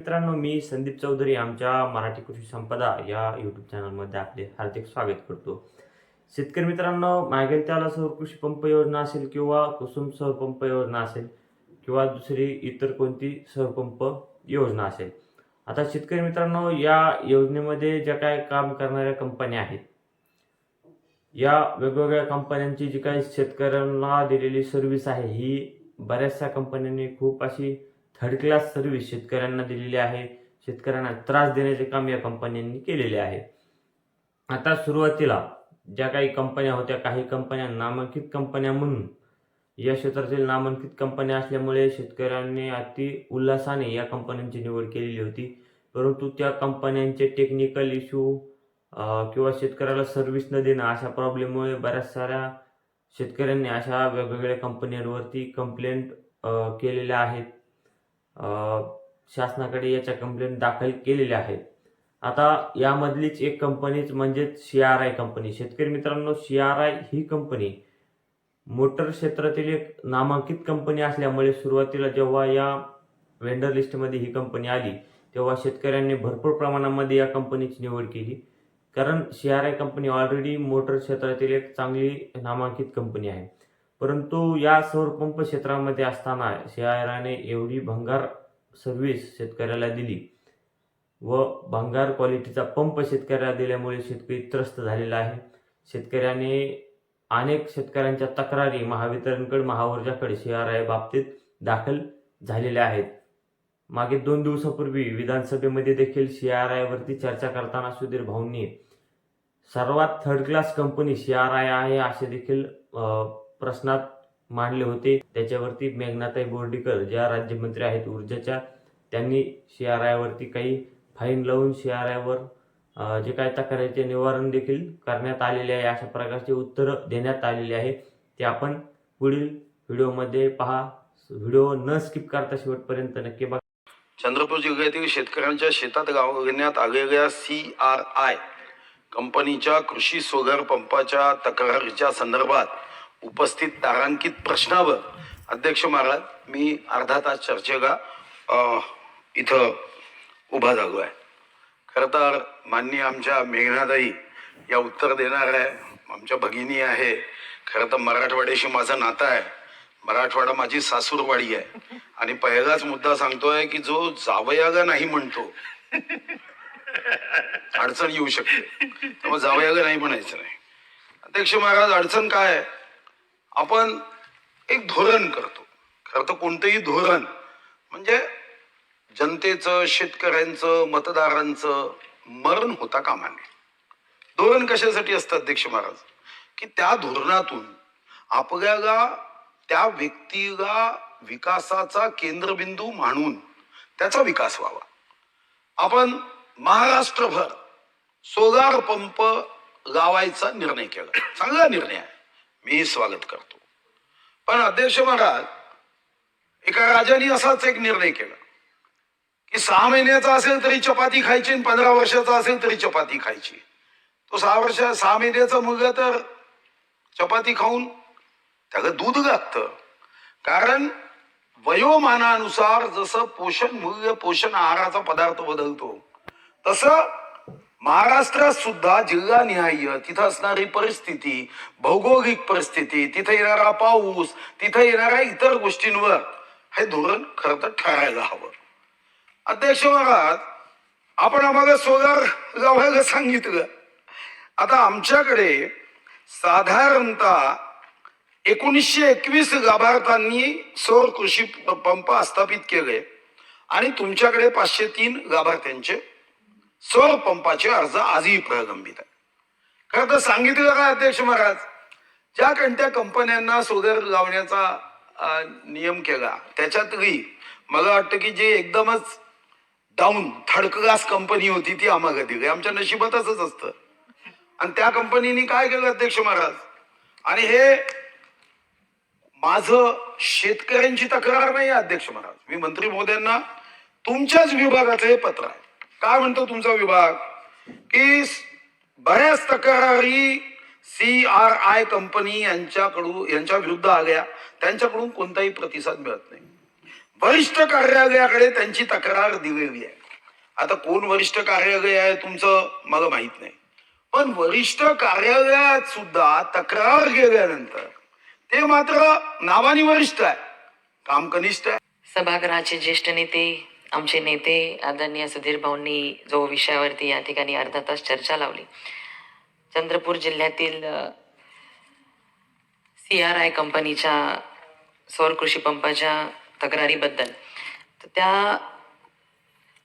मित्रांनो मी संदीप चौधरी आमच्या मराठी कृषी संपदा या यूट्यूब चॅनलमध्ये आपले हार्दिक स्वागत करतो. शेतकरी मित्रांनो मागेल त्याला सौर कृषी पंप योजना असेल किंवा कुसुम सौर पंप योजना असेल किंवा दुसरी इतर कोणती सौर पंप योजना असेल. आता शेतकरी मित्रांनो या योजनेमध्ये ज्या काय काम करणाऱ्या कंपन्या आहेत या वेगवेगळ्या कंपन्यांची जी काही शेतकऱ्यांना दिलेली सर्व्हिस आहे ही बऱ्याचशा कंपन्यांनी खूप अशी थर्ड क्लास सर्व्हिस शेतकऱ्यांना दिलेली आहे. शेतकऱ्यांना त्रास देण्याचे काम या कंपन्यांनी केलेले आहे. आता सुरुवातीला ज्या काही कंपन्या होत्या काही कंपन्या नामांकित कंपन्या म्हणून या क्षेत्रातील नामांकित कंपन्या असल्यामुळे शेतकऱ्यांनी अति उल्हासाने या कंपन्यांची निवड केलेली होती. परंतु त्या कंपन्यांचे टेक्निकल इश्यू किंवा शेतकऱ्याला सर्व्हिस न देणं अशा प्रॉब्लेममुळे बऱ्याच साऱ्या शेतकऱ्यांनी अशा वेगवेगळ्या कंपन्यांवरती कंप्लेंट केलेल्या आहेत. शासनाकडे याच्या कंप्लेंट दाखल केलेल्या आहेत. आता यामधलीच एक कंपनीच म्हणजेच सी आर आय कंपनी शेतकरी मित्रांनो सी आर आय ही कंपनी मोटर क्षेत्रातील एक नामांकित कंपनी असल्यामुळे सुरुवातीला जेव्हा या वेंडर लिस्टमध्ये ही कंपनी आली तेव्हा शेतकऱ्यांनी भरपूर प्रमाणामध्ये या कंपनीची निवड केली. कारण C R I company already motor क्षेत्रातील एक चांगली नामांकित कंपनी आहे. परंतु या सौर पंप क्षेत्रामध्ये असताना सी आर आयने एवढी भंगार सर्व्हिस शेतकऱ्याला दिली व भंगार क्वालिटीचा पंप शेतकऱ्याला दिल्यामुळे शेतकरी त्रस्त झालेला आहे. शेतकऱ्याने अनेक शेतकऱ्यांच्या तक्रारी महावितरणकडे महाऊर्जाकडे सी आर आय बाबतीत दाखल झालेल्या आहेत. मागे दोन दिवसापूर्वी विधानसभेमध्ये देखील सी आर आयवरती चर्चा करताना सुधीर भाऊंनी सर्वात third class company C R I आहे असे देखील प्रश्नात मांडले होते. त्याच्यावरती मेघनाताई बोर्डीकर ज्या राज्यमंत्री आहेत ऊर्जाच्या त्यांनी सी काही फाईन लावून सी आयवर जे काय तक्रारीचे निवारण देखील करण्यात आलेले आहे. अशा प्रकारचे उत्तरं देण्यात आलेली आहे. ते आपण पुढील व्हिडिओमध्ये पहा. व्हिडिओ न स्किप करता शेवटपर्यंत नक्की बघा. चंद्रपूर जिल्ह्यातील शेतकऱ्यांच्या शेतात गावण्यात आलेल्या सी आर आय कंपनीच्या कृषी सोलर पंपाच्या तक्रारीच्या संदर्भात उपस्थित तारांकित प्रश्नावर. अध्यक्ष महाराज मी अर्धा तास चर्चेला इथं उभा झालो आहे खरं तर माननीय आमच्या मेघनादाई या उत्तर देणार आहे आमच्या भगिनी आहे. खरं तर मराठवाड्याशी माझं नातं आहे. मराठवाडा माझी सासूरवाडी आहे. आणि पहिलाच मुद्दा सांगतोय की जो जावयागा नाही म्हणतो अडचण येऊ शकते. त्यामुळे जावयागा नाही म्हणायचं नाही. अध्यक्ष महाराज अडचण काय आहे? आपण एक धोरण करतो. खरं तर कोणतंही धोरण म्हणजे जनतेचं शेतकऱ्यांचं मतदारांचं मरण होता कामा नये. धोरण कशासाठी असतं अध्यक्ष महाराज? की त्या धोरणातून आपल्याला त्या व्यक्तीला विकासाचा केंद्रबिंदू मानून त्याचा विकास व्हावा. आपण महाराष्ट्रभर सोलार पंप लावायचा निर्णय केला. चांगला निर्णय आहे. मी स्वागत करतो. पण अध्यक्ष महाराज एका राजाने असाच एक निर्णय केला की सहा महिन्याचा असेल तरी चपाती खायची आणि पंधरा वर्षाचा असेल तरी चपाती खायची. तो सहा वर्ष सहा महिन्याचा मुलगा तर चपाती खाऊन त्याला दूध लागतं कारण वयोमानानुसार जसं पोषण मूल्य पोषण आहाराचा पदार्थ बदलतो तसं महाराष्ट्रात सुद्धा जिल्हानिहाय तिथं असणारी परिस्थिती भौगोलिक परिस्थिती तिथं येणारा पाऊस तिथं येणाऱ्या इतर गोष्टींवर हे धोरण खर तर ठरायला हवं. अध्यक्ष महाराज आपण आम्हाला सोलार लावायला सांगितलं. आता आमच्याकडे साधारणतः एकोणीसशे एकवीस लाभार्थ्यांनी सौर कृषी प- पंप स्थापित केले. आणि तुमच्याकडे पाचशे तीन लाभार्थ्यांचे सौर पंपाचे अर्ज आजही प्रलंबित आहे. खरं तर सांगितलं काय अध्यक्ष महाराज? ज्या कोणत्या कंपन्यांना सोलर लावण्याचा नियम केला त्याच्यातही मला वाटतं की जे एकदमच डाऊन थर्ड क्लास कंपनी होती ती आम्हाला दिली. आमच्या नशिबात असंच असतं. आणि त्या कंपनीने काय केलं अध्यक्ष महाराज? आणि हे माझं शेतकऱ्यांची तक्रार नाही अध्यक्ष महाराज. मी मंत्री महोदयांना तुमच्याच विभागाचं हे पत्र आहे. काय म्हणतो तुमचा विभाग? की बऱ्याच तक्रारी सी आर आय कंपनी यांच्याकडून यांच्या विरुद्ध आल्या. त्यांच्याकडून कोणताही प्रतिसाद मिळत नाही. वरिष्ठ कार्यालयाकडे त्यांची तक्रार दिलेली आहे. आता कोण वरिष्ठ कार्यालय आहे तुमचं? मला माहीत नाही. पण वरिष्ठ कार्यालयात सुद्धा तक्रार गेल्यानंतर ते मात्र नावानी वरिष्ठ आहे. काम कनिष्ठ आहे. सभागृहाचे ज्येष्ठ नेते आमचे नेते आदरणीय सुधीर भाऊंनी जो विषयावरती या ठिकाणी अर्धा तास चर्चा लावली. चंद्रपूर जिल्ह्यातील सी आर आय कंपनीच्या सौर कृषी पंपाच्या तक्रारीबद्दल. तर त्या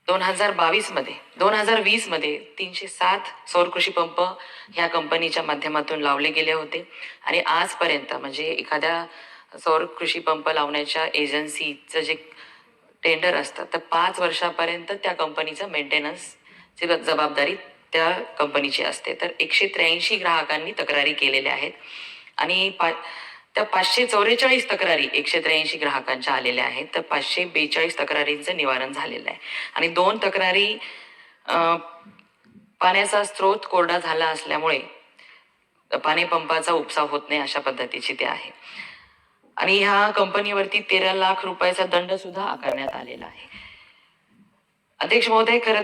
दोन हजार बावीसमध्ये दोन हजार वीसमध्ये तीनशे सात सौर कृषी पंप ह्या कंपनीच्या माध्यमातून लावले गेले होते. आणि आजपर्यंत म्हणजे एखाद्या सौर कृषी पंप लावण्याच्या एजन्सीचं जे टेंडर असतात. तर पाच वर्षापर्यंत त्या कंपनीचं मेंटेनन्सची जबाबदारी त्या कंपनीची असते. तर एकशे त्र्याऐंशी ग्राहकांनी तक्रारी केलेल्या आहेत. आणि पा त्या पाचशे चौवेचाळीस तक्रारी एकशे त्र्याऐंशी ग्राहकांच्या आलेल्या आहेत. तर पाचशे बेचाळीस तक्रारींचं निवारण झालेलं आहे. आणि दोन तक्रारी अं, पाण्याचा स्रोत कोरडा झाला असल्यामुळे पाणी पंपाचा उपसा होत नाही अशा पद्धतीची ते आहे. आणि ह्या कंपनीवरती तेरा लाख रुपयाचा दंड सुद्धा आकारण्यात आलेला आहे. अध्यक्ष महोदय खरं